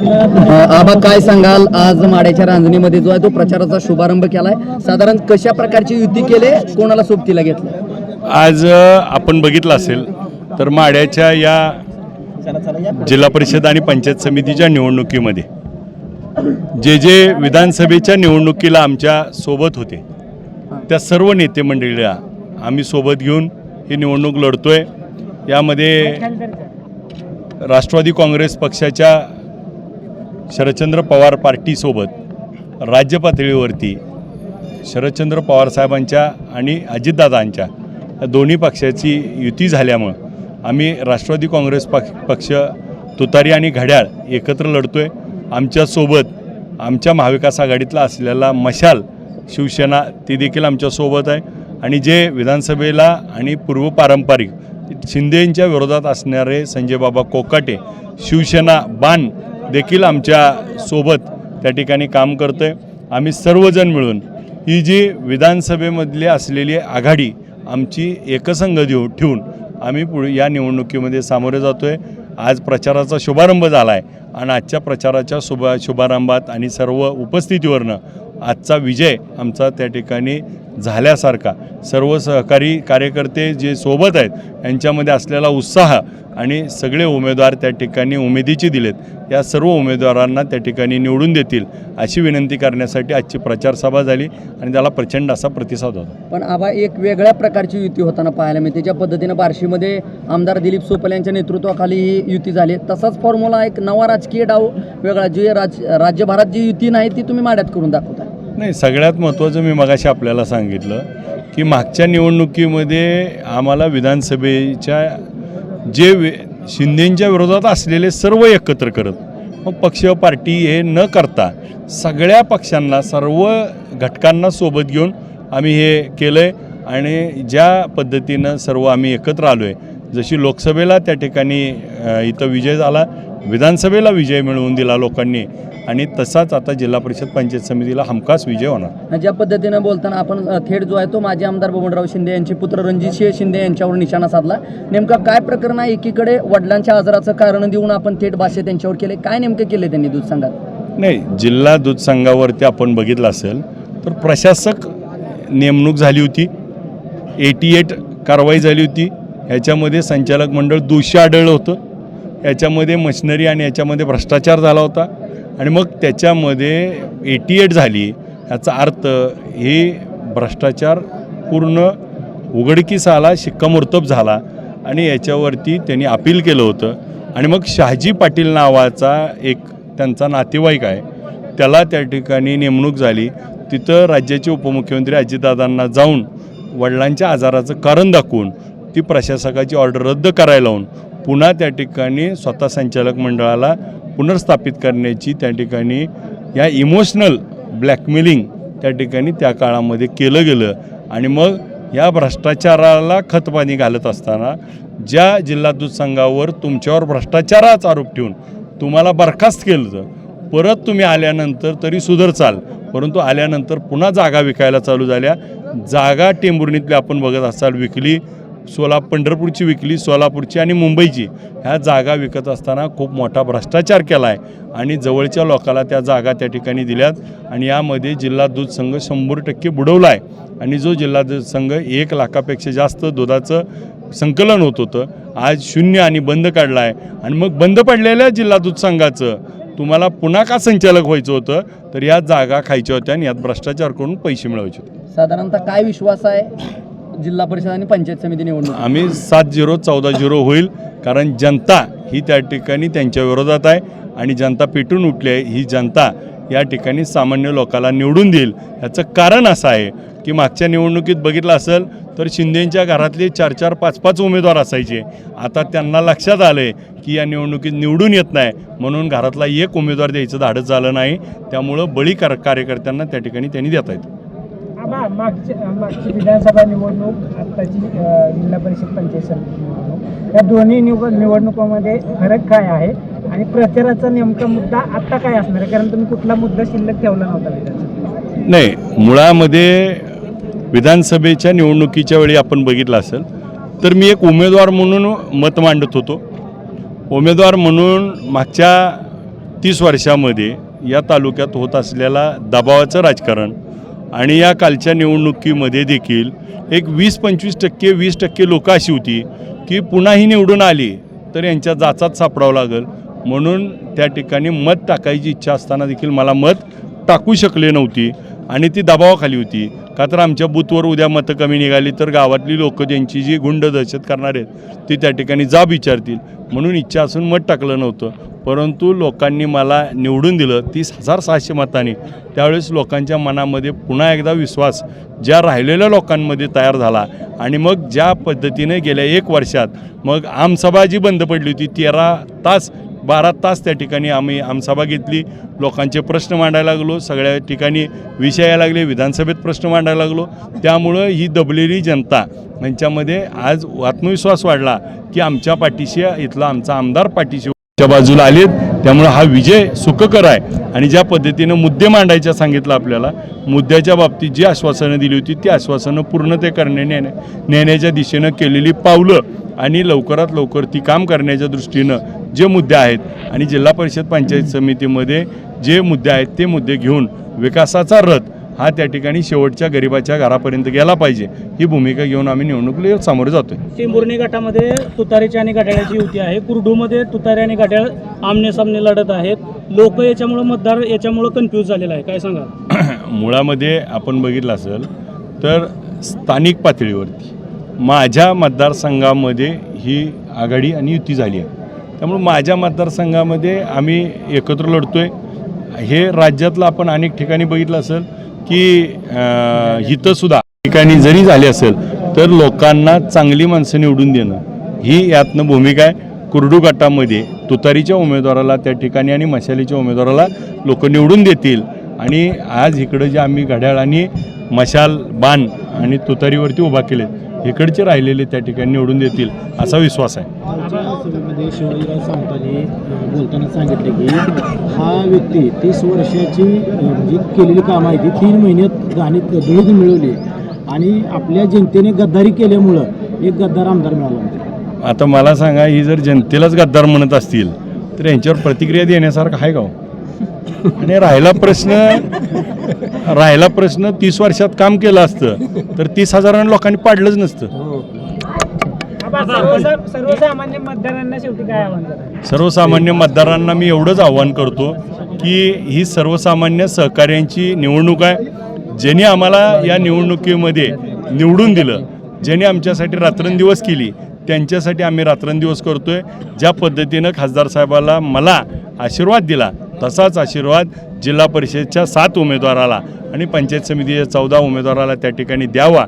आबा काय सांगाल? आज माड्याच्या रांजणीमध्ये जो आहे तो प्रचाराचा शुभारंभ केलाय. साधारण कशा प्रकारची युती केले कोणाला सोबतीला घेतलं? आज आपण बघितलं असेल तर माड्याच्या या जिल्हा परिषद आणि पंचायत समितीच्या निवडणुकीमध्ये जे जे विधानसभेच्या निवडणुकीला आमच्यासोबत होते त्या सर्व नेते मंडळीला आम्ही सोबत घेऊन ही निवडणूक लढतोय. यामध्ये राष्ट्रवादी काँग्रेस पक्षाच्या शरदचंद्र पवार पार्टीसोबत राज्य पातळीवरती शरदचंद्र पवार साहेबांच्या आणि अजितदादांच्या या दोन्ही पक्षाची युती झाल्यामुळं आम्ही राष्ट्रवादी काँग्रेस पक्ष पक्ष तुतारी आणि घड्याळ एकत्र लढतो आहे आमच्यासोबत आमच्या महाविकास आघाडीतला असलेला मशाल शिवसेना ती देखील आमच्यासोबत आहे. आणि जे विधानसभेला आणि पूर्वपारंपरिक शिंदेंच्या विरोधात असणारे संजय बाबा कोकाटे शिवसेना बाण देखील आमच्यासोबत त्या ठिकाणी काम करतो आहे आम्ही सर्वजण मिळून ही जी विधानसभेमधली असलेली आघाडी आमची एकसंघ देऊ ठेवून आम्ही पुढे या निवडणुकीमध्ये सामोरे जातो आहे आज प्रचाराचा शुभारंभ झाला आहे आणि आजच्या प्रचाराच्या शुभ शुभारंभात आणि सर्व उपस्थितीवरनं आजचा विजय आमचा त्या ठिकाणी झाल्यासारखा. सर्व सहकारी कार्यकर्ते जे सोबत आहेत यांच्यामध्ये असलेला उत्साह आणि सगळे उमेदवार त्या ठिकाणी उमेदीचे दिलेत. या सर्व उमेदवारांना त्या ठिकाणी निवडून देतील अशी विनंती करण्यासाठी आजची प्रचार सभा झाली आणि त्याला प्रचंड असा प्रतिसाद होता. पण आबा एक वेगळ्या प्रकारची युती होताना पाहायला मिळते. ज्या पद्धतीनं बार्शीमध्ये आमदार दिलीप सोपल यांच्या नेतृत्वाखाली ही युती झाली तसाच फॉर्म्युला एक नवा राजकीय डाव वेगळा जे राज राज्यभरात जी युती नाही ती तुम्ही माड्यात करून दाखवता नाही सगळ्यात महत्त्वाचं मी मगाशी आपल्याला सांगितलं की मागच्या निवडणुकीमध्ये आम्हाला विधानसभेच्या जे वे शिंदेंच्या विरोधात असलेले सर्व एकत्र करत मग पक्ष पार्टी हे न करता सगळ्या पक्षांना सर्व घटकांना सोबत घेऊन आम्ही हे केलं आहे आणि ज्या पद्धतीनं सर्व आम्ही एकत्र आलो आहे जशी लोकसभेला त्या ठिकाणी इथं विजय झाला विधानसभेला विजय मिळवून दिला लोकांनी. आणि तसाच आता जिल्हा परिषद पंचायत समितीला हमखास विजय होणार. ज्या पद्धतीनं बोलताना आपण थेट जो आहे तो माजी आमदार बबनराव शिंदे यांचे पुत्र रणजितसिंह शिंदे यांच्यावर निशाणा साधला. नेमका काय प्रकरण आहे? एकीकडे वडिलांच्या आजाराचं कारण देऊन आपण थेट भाष्य त्यांच्यावर केले. काय नेमकं केले त्यांनी दूध सांगात नाही जिल्हा दूध संघावरती आपण बघितलं असेल तर प्रशासक नेमणूक झाली होती. एटी एट कारवाई झाली होती. ह्याच्यामध्ये संचालक मंडळ दोषी आढळलं होतं. याच्यामध्ये मशिनरी आणि याच्यामध्ये भ्रष्टाचार झाला होता. आणि मग त्याच्यामध्ये एटी एट झाली. याचा अर्थ हे भ्रष्टाचार पूर्ण उघडकीस आला शिक्कामोर्तब झाला आणि याच्यावरती त्यांनी अपील केलं होतं. आणि मग शहाजी पाटील नावाचा एक त्यांचा नातेवाईक आहे. त्याला त्या ठिकाणी नेमणूक झाली. तिथं राज्याचे उपमुख्यमंत्री अजितदादांना जाऊन वडिलांच्या आजाराचं कारण दाखवून ती प्रशासकाची ऑर्डर रद्द करायला लावून पुन्हा त्या ठिकाणी स्वतः संचालक मंडळाला पुनर्स्थापित करण्याची त्या ठिकाणी या इमोशनल ब्लॅकमेलिंग त्या ठिकाणी त्या काळामध्ये केलं गेलं. आणि मग या भ्रष्टाचाराला खतपाणी घालत असताना ज्या जिल्हा दूध संघावर तुमच्यावर भ्रष्टाचाराच आरोप ठेवून तुम्हाला बरखास्त केलं होतं परत तुम्ही आल्यानंतर तरी सुधरचाल परंतु आल्यानंतर पुन्हा जागा विकायला चालू झाल्या. जागा टेंबुर्णीतल्या आपण बघत असाल विकली. सोला पंढरपूरची विकली सोलापूरची आणि मुंबईची ह्या जागा विकत असताना खूप मोठा भ्रष्टाचार केला आहे आणि जवळच्या लोकाला त्या जागा त्या ठिकाणी दिल्यात. आणि यामध्ये जिल्हा दूध संघ शंभर टक्के बुडवला आहे आणि जो जिल्हा दूध संघ एक लाखापेक्षा जास्त दुधाचं संकलन होत होतं आज शून्य आणि बंद काढला आहे आणि मग बंद पडलेल्या जिल्हा दूध संघाचं तुम्हाला पुन्हा का संचालक व्हायचं होतं? तर या जागा खायच्या होत्या आणि यात भ्रष्टाचार करून पैसे मिळवायचे होते. साधारणतः काय विश्वास आहे? जिल्हा परिषद आणि पंचायत समिती निवडणूक. आम्ही सात झिरो चौदा झिरो होईल कारण जनता ही त्या ठिकाणी त्यांच्या विरोधात आहे आणि जनता पेटून उठली आहे. ही जनता या ठिकाणी सामान्य लोकाला निवडून देईल. याचं कारण असं आहे की मागच्या निवडणुकीत बघितलं असेल तर शिंदेंच्या घरातले चार चार पाच पाच उमेदवार असायचे. आता त्यांना लक्षात आलं आहे की या निवडणुकीत निवडून येत नाही. म्हणून घरातला एक उमेदवार द्यायचं धाडस झालं नाही. त्यामुळं बळी कार कार्यकर्त्यांना त्या ठिकाणी त्यांनी देता येतं. मागची मागची विधानसभा निवडणूक आत्ताची जिल्हा परिषद पंचायत समिती निवडणूक या दोन्ही निवड निवडणुकांमध्ये फरक काय आहे? आणि प्रचाराचा नेमका मुद्दा आत्ता काय असणार आहे? कारण तुम्ही कुठला मुद्दा शिल्लक ठेवला नव्हता नाही मुळामध्ये विधानसभेच्या निवडणुकीच्या वेळी आपण बघितलं असेल तर मी एक उमेदवार म्हणून मत मांडत होतो. उमेदवार म्हणून मागच्या तीस वर्षामध्ये या तालुक्यात होत असलेला दबावाचं राजकारण आणि या कालच्या निवडणुकीमध्ये देखील एक वीस पंचवीस टक्के वीस टक्के लोक अशी होती की पुन्हा ही निवडून आली तर यांच्या जाचात सापडावं लागेल. म्हणून त्या ठिकाणी मत टाकायची इच्छा असताना देखील मला मत टाकू शकले नव्हती आणि ती दबावाखाली होती. का तर आमच्या बूथवर उद्या मतं कमी निघाली तर गावातली लोकं ज्यांची जी गुंड दहशत करणार आहेत ती त्या ठिकाणी जाब विचारतील. म्हणून इच्छा असून मत टाकलं नव्हतं. परंतु लोकांनी मला निवडून दिलं तीस हजार सहाशे मतांनी. त्यावेळेस लोकांच्या मनामध्ये पुन्हा एकदा विश्वास ज्या राहिलेल्या लोकांमध्ये तयार झाला आणि मग ज्या पद्धतीने गेल्या एक वर्षात मग आमसभा जी बंद पडली होती तेरा तास बारा तास त्या ठिकाणी आम्ही आमसभा घेतली. लोकांचे प्रश्न मांडायला लागलो सगळ्या ठिकाणी विषय यायला लागले विधानसभेत प्रश्न मांडायला लागलो. त्यामुळं ही दबलेली जनता यांच्यामध्ये आज आत्मविश्वास वाढला की आमच्या पाठीशी इथला आमचा आमदार पाठीशी च्या बाजूला आलेत. त्यामुळं हा विजय सुखकर आहे. आणि ज्या पद्धतीनं मुद्दे मांडायच्या सांगितलं आपल्याला मुद्द्याच्या बाबतीत जी आश्वासनं दिली होती ती आश्वासनं पूर्ण ते करणे नेण्या नेण्याच्या दिशेनं केलेली पावलं आणि लवकरात लवकर ती काम करण्याच्या दृष्टीनं जे मुद्दे आहेत आणि जिल्हा परिषद पंचायत समितीमध्ये जे मुद्दे आहेत ते मुद्दे घेऊन विकासाचा रथ हा त्या ठिकाणी शेवटच्या गरिबाच्या घरापर्यंत गेला पाहिजे. ही भूमिका घेऊन आम्ही निवडणुकीला सामोरे जातोय. टेंभुर्णी गटामध्ये तुतारीची आणि घड्याळाची युती आहे. कुरडूमध्ये तुतारी आणि घड्याळ आमने सामने लढत आहेत. लोक याच्यामुळं मतदार याच्यामुळं कन्फ्यूज झालेला आहे. काय सांगा मुळामध्ये आपण बघितलं असेल तर स्थानिक पातळीवरती माझ्या मतदारसंघामध्ये ही आघाडी आणि युती झाली आहे. त्यामुळे माझ्या मतदारसंघामध्ये आम्ही एकत्र लढतो आहे हे राज्यातलं आपण अनेक ठिकाणी बघितलं असेल की अं, हितंसुद्धा ठिकाणी जरी झाले असेल तर लोकांना चांगली माणसं निवडून देणं ही यातनं भूमिका आहे. कुरडू गटामध्ये तुतारीच्या उमेदवाराला त्या ठिकाणी आणि मशालीच्या उमेदवाराला लोक निवडून देतील. आणि आज इकडं जे आम्ही घड्याळ आणि मशाल बाण आणि तुतारीवरती उभा केलेत इकडचे राहिलेले त्या ठिकाणी निवडून देतील असा विश्वास आहे. शिवाजीराव सावंतांनी बोलताना सांगितले की हा व्यक्ती तीस वर्षाची जी केलेली कामं आहे ती तीन महिन्यात गाणी धुळीत मिळवली. आणि आपल्या जनतेने गद्दारी केल्यामुळं एक गद्दार आमदार मिळाला आता मला सांगा ही जर जनतेलाच गद्दार म्हणत असतील तर यांच्यावर प्रतिक्रिया देण्यासारखं आहे का हो? आणि राहिला प्रश्न राहिला प्रश्न तीस वर्षात काम केलं असतं तर तीस हजारांना लोकांनी पाडलंच नसतं. सर्वसा- सर्वसामान्य मतदारांना शेवटी काय आव्हान कराल? सर्वसामान्य मतदारांना मी एवढंच आव्हान करतो की ही सर्वसामान्य सहकार्यांची निवडणूक आहे ज्यांनी आम्हाला या निवडणुकीमध्ये निवडून दिलं ज्यांनी आमच्यासाठी रात्रंदिवस केली त्यांच्यासाठी आम्ही रात्रंदिवस करतोय. ज्या पद्धतीनं खासदार साहेबाला मला आशीर्वाद दिला तसाच आशीर्वाद जिल्हा परिषदच्या सात उमेदवाराला आणि पंचायत समितीच्या चौदा उमेदवाराला त्या ठिकाणी द्यावा.